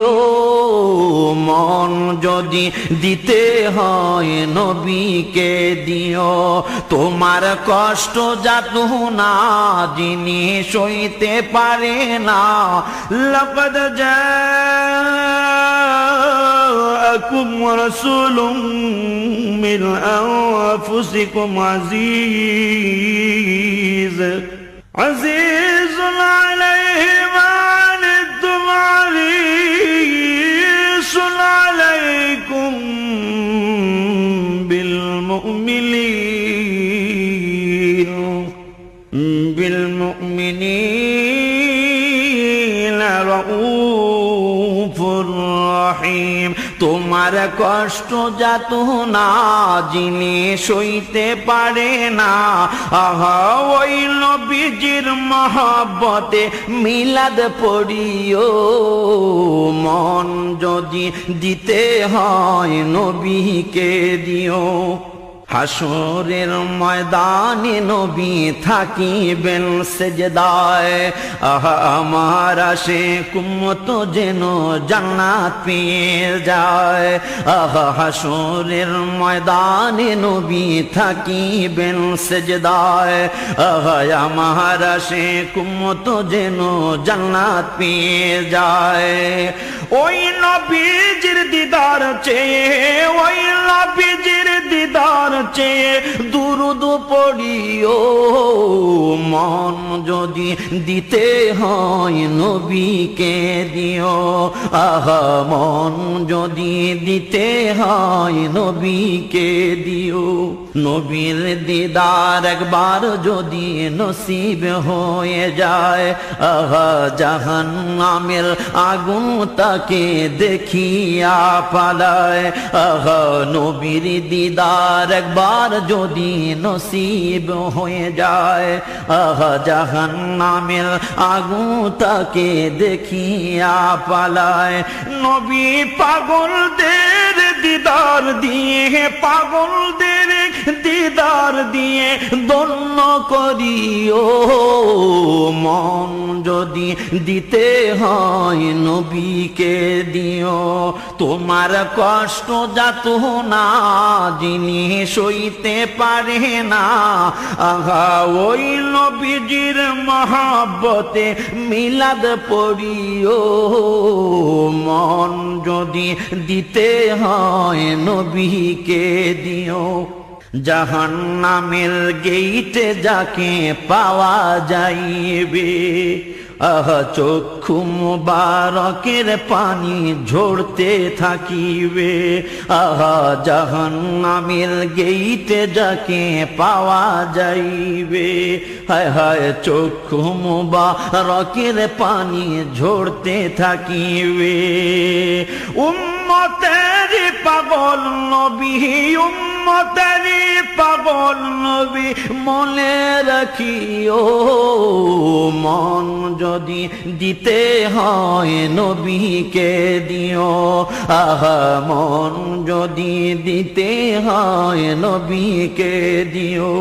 ও মন যদি দিতে হয় নবীকে দিও তোমার কষ্ট যাত না যিনি সইতে পারে না লকদ جاءكم رسول من أنفسكم عزيز عزيز عليه بالمؤمنين رؤوف رحيم তোমার কষ্ট যাত না যিনি সইতে পারে না আহা ওই নবীজির মহাব্বতে মিলাদ পড়িও মন যদি দিতে হয় নবীকে দিও হাসরের ময়দানে নবী থাকিবেন সেজদায়। আহা, আমার আসে কুমত যেন জান্নাত পেয়ে যায়। আহা, হাসরের ময়দানে নবী থাকিবেন সেজদায়। আহা, আমার আসে কুমত যেন জান্নাত পেয়ে যায়। ওই নবীজির দিদার চেয়ে, ওই নবীজির দিদার চেয়ে দুরুদ পড়িও মন। যদি দিতে হয় নবীকে দিও, আহা, মন যদি দিতে হয় নবীকে দিও। নবীর দিদার একবার যদি নসিব হয়ে যায়, আহা জাহান নামের আগুন তাকে দেখিয়া পালায়। আহা, নবীর দিদার একবার যদি নসিব হয়ে যায়, আহা জাহান নামের আগু তাকে দেখিয়া পালায়। নবী পাগলদের দিদার দিয়ে পাগলদের দিদার দিয়ে দন্য করিও। মন যদি দিতে হয় নবীকে দিও। তোমার কষ্ট যাত না, যিনি সইতে পারে না। আহা, ওই নবীজির মহাব্বতে মিলাদ পড়িও। মন যদি দিতে হয় নবীকে দিও। জাহান নামের গেইটে যাকে পাওয়া যাইবে, আহ, চক্ষু মুবারকের পানি ঝরতে থাকিবে। আহা জাহান নামের গেইটে যাকে পাওয়া যাইবে, হায় হায়, চক্ষু মুবারকের পানি ঝরতে থাকিবে। উম্মতের পাগল নবী উম্মতের পাগল নবী, মনে রাখিও, মন যদি দিতে হয় নবীকে দিও, আহা, মন যদি দিতে হয় নবীকে দিও।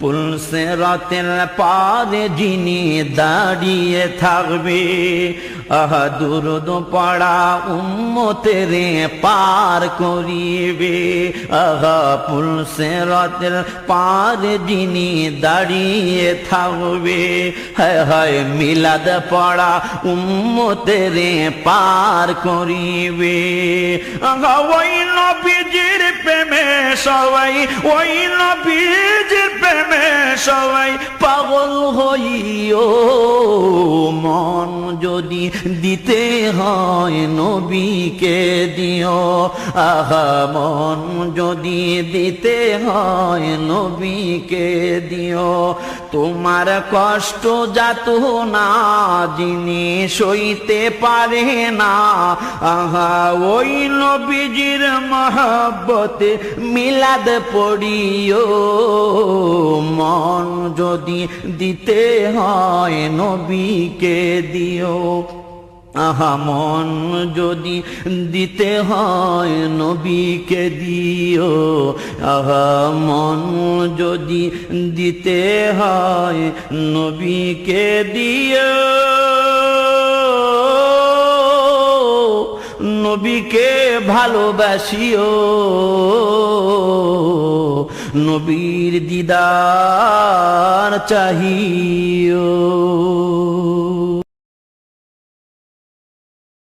পুলসে রাতের পারে যিনি দাঁড়িয়ে থাকবে আহা, দুরুদ পড়া উম্মতেরে পার করিবে। আহা পুলসে রাতের পারে যিনি দাঁড়িয়ে থাকবে। হায় হায়, মিলাদ পড়া উম্মতেরে পার করিবে। আহা, ওই নবীজির প্রেমে সবাই ওই সবাই পাগল হইও। মন যদি দিতে হয় নবীকে দিও। আহা, মন যদি দিতে হয় নবীকে দিও। তোমার কষ্ট যাত না, যিনি সইতে পারে না। আহা, ওই নবীজির মহাব্বতে মিলাদ পড়িও। মন যদি দিতে হয় নবীকে দিও। আহা, মন যদি দিতে হয় নবীকে দিও। আহা, মন যদি দিতে হয় নবীকে দিও। নবীকে ভালোবাসিও। নবীর দিদার চাহিও।